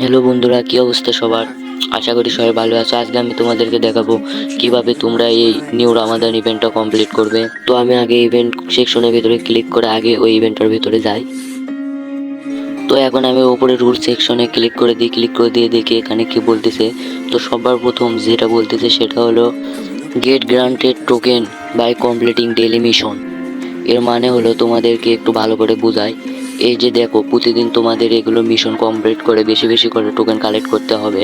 Hello বন্ধুরা, কি অবস্থা সবার? আশা করি সবাই ভালো আছো। আজকে আমি তোমাদেরকে দেখাবো কীভাবে তোমরা এই নিউ রামাদান ইভেন্টটা কমপ্লিট করবে। তো আমি আগে ইভেন্ট সেকশনের ভিতরে ক্লিক করে আগে ওই ইভেন্টের ভিতরে যাই। তো এখন আমি উপরে রুল সেকশনে ক্লিক করে দিই। ক্লিক করে দিয়ে দেখি এখানে কি বলতেছে। তো সবার প্রথম যেটা বলতেছে সেটা হলো get granted token by completing daily mission এর মানে হলো তোমাদেরকে একটু ভালো করে বোঝাই। এই যে দেখো, প্রতিদিন তোমাদের এগুলো মিশন কমপ্লিট করে বেশি বেশি করে টোকেন কালেক্ট করতে হবে।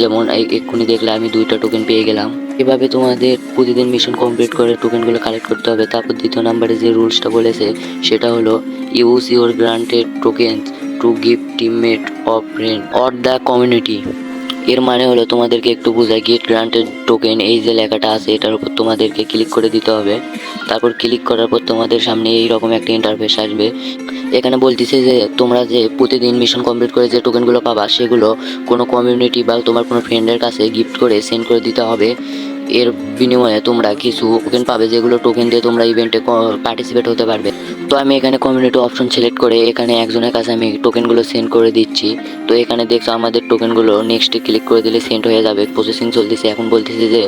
যেমন এক্ষুনি দেখলে আমি দুইটা টোকেন পেয়ে গেলাম। এভাবে তোমাদের প্রতিদিন মিশন কমপ্লিট করে টোকেনগুলো কালেক্ট করতে হবে। তারপর দ্বিতীয় নাম্বারে যে রুলসটা বলেছে, সেটা হলো use your granted token to give teammate of friend or the community এর মানে হলো তোমাদেরকে একটু বোঝায় গেট গ্রান্টেড টোকেন এই যে লেখাটা আছে, এটার উপর তোমাদেরকে ক্লিক করে দিতে হবে। তারপর ক্লিক করার পর তোমাদের সামনে এই রকম একটা ইন্টারফেস আসবে। এখানে বলতেছে যে, তোমরা যে প্রতিদিন মিশন কমপ্লিট করে যে টোকেনগুলো পাবা, সেগুলো কোনো কমিউনিটি বা তোমার কোনো ফ্রেন্ডের কাছে গিফট করে সেন্ড করে দিতে হবে। এর বিনিময়ে তোমরা কিছু টোকেন পাবে, যেগুলো টোকেন দিয়ে তোমরা ইভেন্টে পার্টিসিপেট হতে পারবে। তো আমি এখানে কমিউনিটি অপশন সিলেক্ট করে এখানে একজনের কাছে আমি টোকেনগুলো সেন্ড করে দিচ্ছি। তো এখানে দেখছ আমাদের টোকেনগুলো নেক্সটে ক্লিক করে দিলে সেন্ড হয়ে যাবে। প্রসেসিং চলতেছে। এখন বলতেছে যে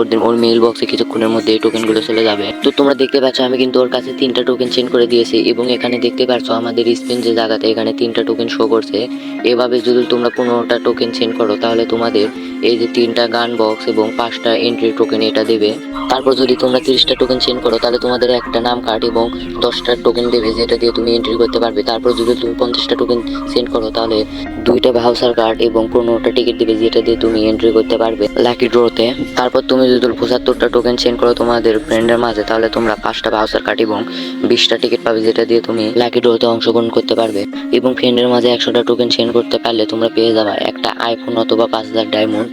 ওদের ওর মেইল বক্সে কিছুক্ষণের মধ্যে এই টোকেনগুলো চলে যাবে। তো তোমরা দেখতে পাচ্ছ, আমি কিন্তু ওর কাছে তিনটা টোকেন সেন্ড করে দিয়েছি এবং এখানে দেখতে পাচ্ছ আমাদের স্পিন যে জায়গাতে এখানে তিনটা টোকেন শো করছে। এভাবে যদি তোমরা পনেরোটা টোকেন সেন্ড করো, তাহলে তোমাদের এই যে তিনটা গান বক্স এবং পাঁচটা এন্ট্রি টোকেন এটা দেবে। তারপর যদি তোমরা তিরিশটা টোকেন সেন্ড করো, তাহলে তোমাদের একটা নাম কার্ড এবং দশটা টোকেন দেবে, যেটা দিয়ে তুমি এন্ট্রি করতে পারবে। তারপর যদি তুমি পঞ্চাশটা টোকেন সেন্ড করো, তাহলে দুইটা ভাউসার কার্ড এবং পনেরোটা টিকিট দেবে, যেটা দিয়ে তুমি এন্ট্রি করতে পারবে। লাকি ড্রোতে তারপর তুমি যদি পঁচাত্তরটা টোকেন সেন্ড করো তোমাদের ফ্রেন্ডের মাঝে, তাহলে তোমরা পাঁচটা ভাউচার কার্ড এবং বিশটা টিকিট পাবে, যেটা দিয়ে তুমি লাকি ড্রোতে অংশগ্রহণ করতে পারবে। এবং ফ্রেন্ডের মাঝে একশোটা টোকেন সেন্ড করতে পারলে তোমরা পেয়ে যাবে একটা আইফোন অথবা পাঁচ হাজার ডায়মন্ড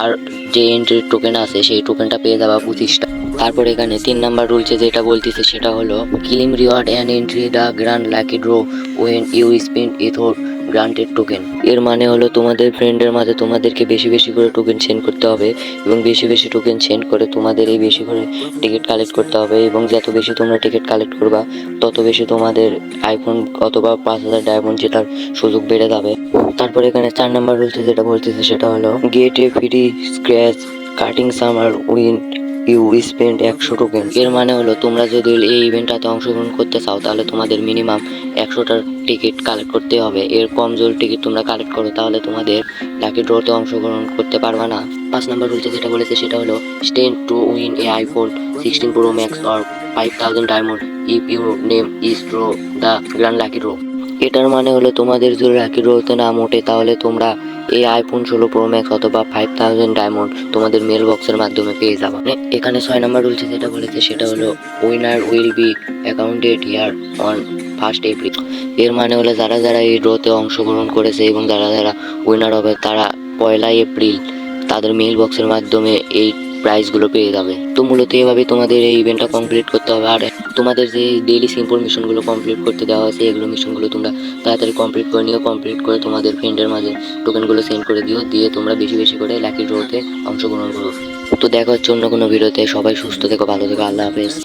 আর যে এন্ট্রির টোকেন আছে সেই টোকেনটা পেয়ে যাবা পঁচিশটা। তারপর এখানে তিন নাম্বার রুলসে যেটা বলতেছে সেটা হলো claim reward and entry the grand lucky draw when you spend either granted token এর মানে হলো তোমাদের ফ্রেন্ডের মাঝে তোমাদেরকে বেশি বেশি করে টোকেন সেন্ড করতে হবে এবং বেশি বেশি টোকেন সেন্ড করে তোমাদের এই বেশি করে টিকিট কালেক্ট করতে হবে এবং যত বেশি তোমরা টিকিট কালেক্ট করবা, তত বেশি তোমাদের আইফোন অথবা পাঁচ হাজার ডায়মন্ড জেতার সুযোগ বেড়ে যাবে। তারপর এখানে চার নাম্বার রুলসে যেটা বলতেছে সেটা হলো get a free scratch cutting summer when you spend একশো টোকেন এর মানে হলো তোমরা যদি এই ইভেন্টটাতে অংশগ্রহণ করতে চাও, তাহলে তোমাদের মিনিমাম একশোটার টিকিট কালেক্ট করতে হবে। এর কম জল টিকিট তোমরা কালেক্ট করো, তাহলে তোমাদের লাকি ড্রতে অংশগ্রহণ করতে পারবে না। পাঁচ নাম্বার রুলতে যেটা বলেছে, সেটা হলো stand to win a iPhone sixteen Pro Max or five thousand diamond if your name is draw the grand lucky draw এটার মানে হলো তোমাদের যদি লাকি ড্রতে নাম ওঠে তাহলে তোমরা এই আইফোন ষোলো প্রো ম্যাক্স অথবা ফাইভ থাউজেন্ড ডায়মন্ড তোমাদের মেল বক্সের মাধ্যমে পেয়ে যাবা। মানে এখানে ছয় নম্বর রুলছে যেটা বলেছে সেটা হলো winner will be accounted here on first April এর মানে হলো যারা যারা এই ড্রোতে অংশগ্রহণ করেছে এবং যারা যারা উইনার হবে, তারা পয়লা এপ্রিল তাদের মেল বক্সের মাধ্যমে এই প্রাইজগুলো পেয়ে যাবে। তো মূলত এভাবে তোমাদের এই ইভেন্টটা কমপ্লিট করতে হবে। আর তোমাদের যে ডেইলি সিম্পল মিশনগুলো কমপ্লিট করতে দেওয়া আছে এগুলো মিশনগুলো তোমরা তাড়াতাড়ি কমপ্লিট করে নিও কমপ্লিট করে তোমাদের ফ্রেন্ডের মাঝে টোকেনগুলো সেন্ড করে দিও, দিয়ে তোমরা বেশি বেশি করে লাকি ড্রোতে অংশগ্রহণ করো। তো দেখা হচ্ছে অন্য কোনো ভিডিওতে সবাই সুস্থ থেকো, ভালো থেকো, আল্লাহ হাফেজ।